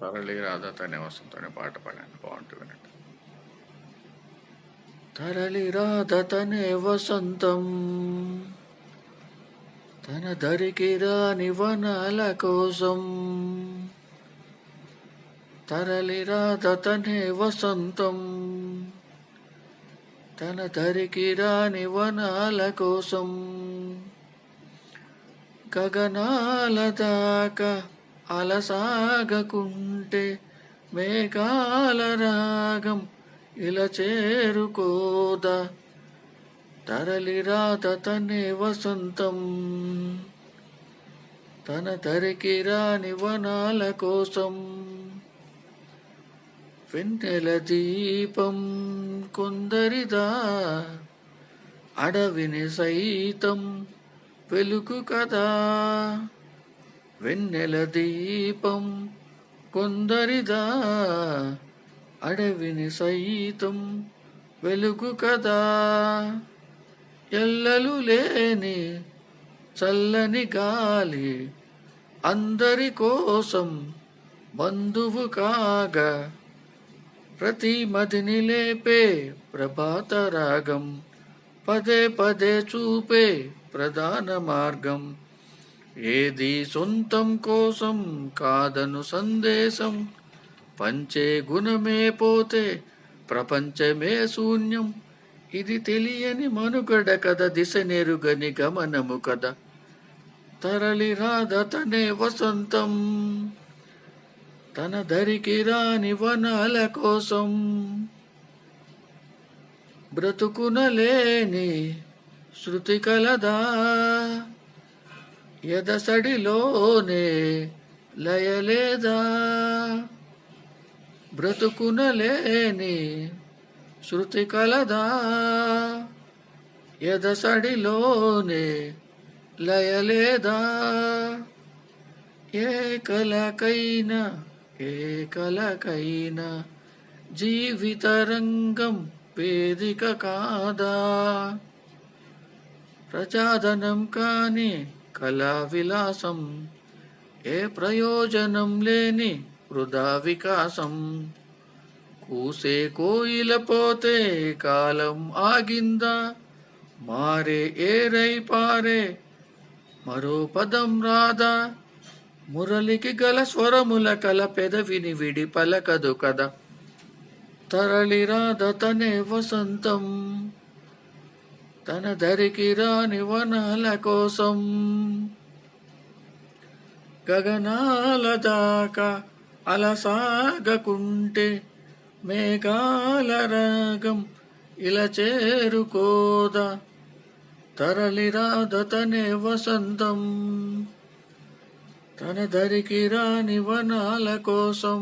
తరలి రాధ తనే వస్తుందని పాట పాడాను. బాగుంటుంది వినండి. తరలి రాధ తనే వసంతం. తన దరికి రాని వనాల కోసం. తరలి రాధ తనే వసంతం. తన దరికి రాని వనాల కోసం. గగనాల దాకా అలసాగకుంటే మేఘాల రాగం ఇలా చేరుకోద? తరలిరాత తనే వసంతం. తన తరికి రాని వనాల కోసం వెన్నెల దీపం కొందరిదా? అడవిని సైతం వెలుగు కదా? వెన్నెల దీపం కొందరిదా అడవిని సైతం వెలుగు కదా. ఎల్లలు లేని చల్లని గాలి అందరి కోసం బంధువు కాగా. ప్రతి మదిని లేపే ప్రభాత రాగం పదే పదే చూపే ప్రధాన మార్గం. ఏది సొంతం కోసం కాదను సందేశం. పంచే గుణమే పోతే ప్రపంచమే శూన్యం. ఇది తెలియని మనుగడ కద దిశ నెరుగని గమనము కద తరలి రాధతనే వసంతం. తన దరికి రాని వనాల కోసం. బ్రతుకునలేని శృతి కలదా. ఎదసడిలోనే లయలేదా? బ్రతుకునలేని శృతి కలదా? ఎదసడిలోనే లయలేదా? ఏ కలకైనా ఏ కలకైనా జీవిత రంగం వేదిక కాదా? ప్రజాదనం కానీ కళా విలాసం ఏ ప్రయోజనం లేని వృధా వికాసం. కూసే కోయిల పోతే కాలం ఆగిందా? మారే ఏరై పారే? మరో పదం రాదా? మురళికి గల స్వరముల కల పెదవిని విడి పలకదు కదా. తరలి రాధ తనే వసంతం. తన ధరికి రాని వనాల కోసం గగనాల దాకా అలసాగకుంటే మేఘాల రాగం ఇలా చేరుకోదా. తరలి రాధ వసంతం. తన ధరికి రాని వనాల కోసం